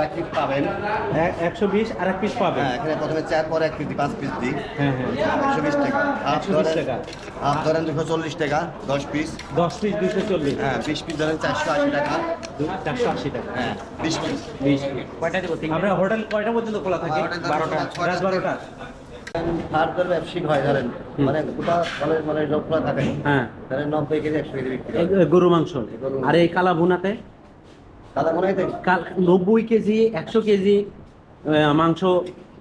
আর এক পিস পাবেন। একশো বিশ আর এক পিস পাবেন। হ্যাঁ এখানে প্রথমে চার পরে এক পিস পাঁচ পিস দিই। হ্যাঁ হ্যাঁ। একশো বিশ টাকা। 120 ধরেন টাকা। হাফ ধরেন দুশো চল্লিশ টাকা দশ পিস দশ পিস দুশো চল্লিশ। হ্যাঁ বিশ পিস ধরেন চারশো আশি টাকা। চারশো আশি টাকা। হ্যাঁ বিশ পিস বিশ কয়টা দেবো? আপনার হোটেল কয়টা পর্যন্ত খোলা থাকে? বারোটা। রাত বারোটা। ব্যবসায়িক হয় ধরেন। মানে গোটা মানে মানে খোলা থাকে। হ্যাঁ। ধরেন নব্বই কেজি একশো কেজি বিক্রি গরু মাংস। আর এই কালা ভুনাতে? হয় নব্বই কেজি একশো কেজি মাংস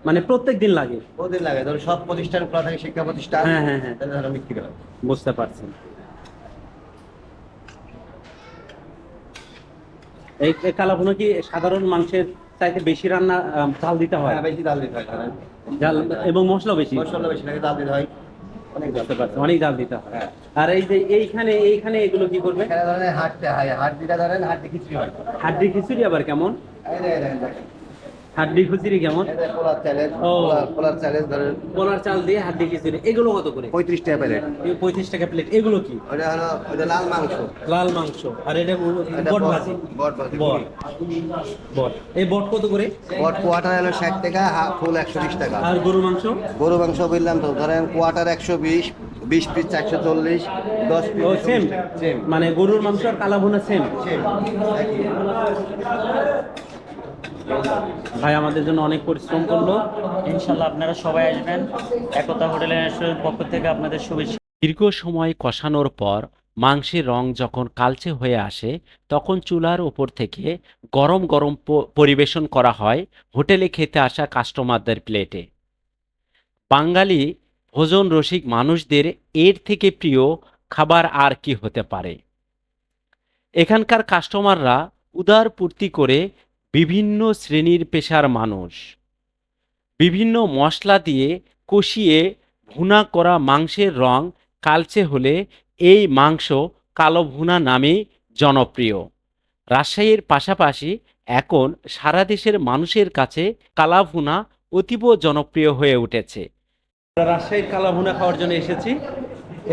মানে প্রত্যেক দিন লাগে। কদিন লাগে ধরো সব প্রতিষ্ঠান শিক্ষা প্রতিষ্ঠান হ্যাঁ, হ্যাঁ, হ্যাঁ। তাহলে বিক্রি বুঝতে পারছেন এই এই কালা ভুনা কি সাধারণ মাংসের চাইতে বেশি রান্না ঝাল দিতে হয়? হ্যাঁ বেশি দাল দিতে হয় এবং মশলা বেশি? মশলা বেশি লাগে দাল দিতে হয়। অনেক ঝাল দিতে হয় হ্যাঁ। আর এই যে এইখানে এইখানে এগুলো কি করবে? হয় হাট দিটা ধরেন দিয়ে খিচুড়ি হয়। হাড্ডি খিচুড়ি আবার কেমন? হাড্ডি খিচুড়ি কেমন? পোলার চ্যালেঞ্জ পোলার চ্যালেঞ্জ ধরেন। পোলার চাল দিয়ে হাড্ডি খিচুড়ি এগুলো কত করে? পঁয়ত্রিশ টাকা প্লেট পঁয়ত্রিশ টাকা প্লেট এগুলো কি? ওটা হলো ওটা লাল মাংস। লাল মাংস। আর এটা বট বট- ভাজি? বট ভাজি। বট। বট। এই বট কত করে? বট কোয়াটার হলো ষাট টাকা ফুল একশো বিশ টাকা। আর গরু মাংস? গরু মাংস বললাম তো ধরেন কোয়াটার একশো বিশ বিশ পিস চারশো চল্লিশ দশ পিস সেম সেম মানে গরুর মাংস আর কালা ভুনা সেম সেম ভাই আমাদের জন্য অনেক পরিশ্রম করল। ইনশাল্লাহ আপনারা সবাই আসবেন। একতা হোটেল পক্ষ থেকে আপনাদের শুভেচ্ছা। দীর্ঘ সময় কষানোর পর মাংসের রং যখন কালচে হয়ে আসে, তখন চুলার ওপর থেকে গরম গরম পরিবেশন করা হয় হোটেলে খেতে আসা কাস্টমারদের প্লেটে। বাঙালি ভোজন রসিক মানুষদের এর থেকে প্রিয় খাবার আর কি হতে পারে? এখানকার কাস্টমাররা উদার পূর্তি করে বিভিন্ন শ্রেণির পেশার মানুষ। বিভিন্ন মশলা দিয়ে কষিয়ে ভুনা করা মাংসের রং কালচে হলে এই মাংস কালো ভুনা নামেই জনপ্রিয়। রাজশাহীর পাশাপাশি এখন সারা দেশের মানুষের কাছে কালা ভুনা অতীব জনপ্রিয় হয়ে উঠেছে। রাজশাহীর কালা ভুনা খাওয়ার জন্য এসেছি।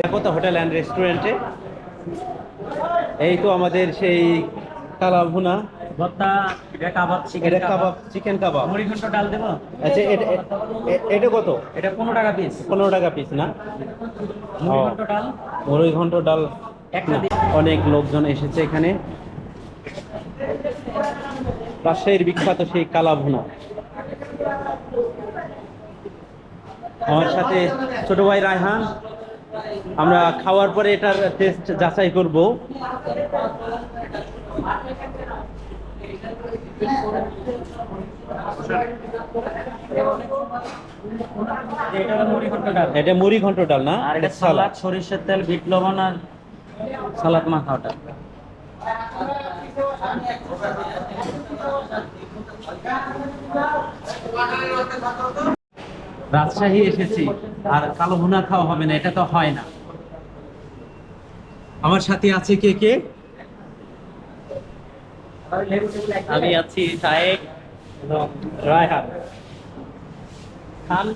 একতা হোটেল অ্যান্ড রেস্টুরেন্টে। এই তো আমাদের সেই কালা ভুনা ভর্তা এটা কাবাব চিকেন এটা কাবাব। চিকেন কাবাব। মুড়ি ঘন্ট ডাল দেবো? আচ্ছা এটা এটা কত? এটা পনেরো টাকা পিস পনেরো টাকা পিস না? মুড়ি ঘন্ট ডাল। মুড়ি ঘন্ট ডাল। অনেক লোকজন এসেছে এখানে। রাজশাহীর বিখ্যাত সেই কালা ভুনা। আমার সাথে ছোট ভাই রায়হান। আমরা খাওয়ার পরে এটার টেস্ট যাচাই করব। এটা মুড়ি ঘন্ট ডাল না? আর এটা সালাদ। সরিষার তেল বিট লবণ আর সালাদ মাখাওটা রাজশাহী এসেছি আর কালো ভুনা খাওয়া হবে না এটা তো হয় না। আমার সাথে আছে কে কে? আমি আছি শায়েক রায়হান। খান।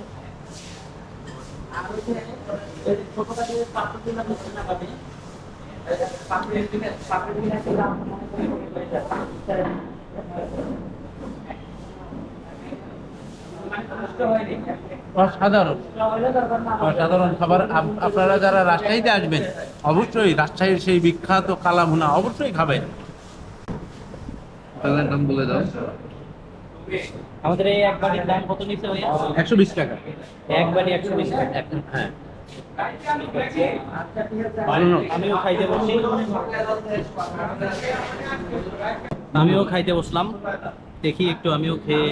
অসাধারণ। খাবার আপ- আপনারা যারা রাজশাহীতে আসবেন, অবশ্যই রাজশাহীর সেই বিখ্যাত কালাভুনা অবশ্যই খাবেন। বলে দাও। আমাদের এই এক বাটির দাম কত নিচ্ছে ভাইয়া? একশো বিশ টাকা। এক বাটি একশো বিশ টাকা। হ্যাঁ। আমিও খাইতে বসি। আমিও খাইতে বসলাম। দেখি একটু আমিও খেয়ে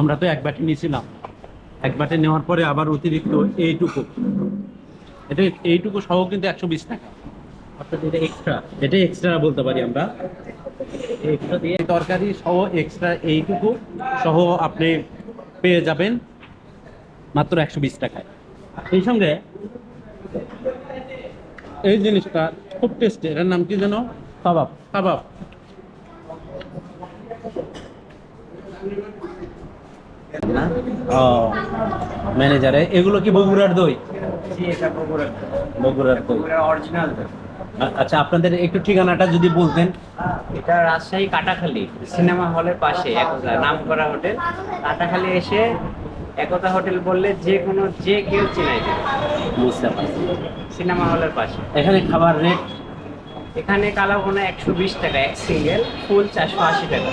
আমরা তো এক বাটি নিয়েছিলাম। এক বাটি নেওয়ার পরে আবার অতিরিক্ত এইটুকু। এটা এইটুকু সহ কিন্তু একশো বিশ টাকা। অর্থাৎ এটা এক্সট্রা এটা এক্সট্রা বলতে পারি আমরা। এক্সট্রা দিয়ে তরকারি সহ এক্সট্রা এইটুকু সহ আপনি পেয়ে যাবেন মাত্র একশো বিশ টাকায়। সেই সঙ্গে এই জিনিসটা খুব টেস্টি এটার নাম কি যেন? কাবাব কাবাব ম্যানেজারে এগুলো কি বগুড়ার দই? বগুড়ার বগুড়ার দই। অরিজিনাল আ- আচ্ছা আপনাদের একটু ঠিকানাটা যদি বলতেন। এটা রাজশাহী কাটাখালী সিনেমা হলের পাশে একতা নাম করা হোটেল। কাটাখালী এসে একতা হোটেল বললে যে কোনো যে কেউ চিনাই দেবে। বুঝতে পারছি। সিনেমা হলের পাশে। এখানে খাবার রেট এখানে কালাভুনা একশো বিশ টাকা, এক সিঙ্গেল ফুল চারশো আশি টাকা।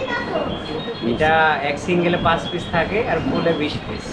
এটা এক সিঙ্গেলে পাঁচ পিস থাকে আর ফুলে বিশ পিস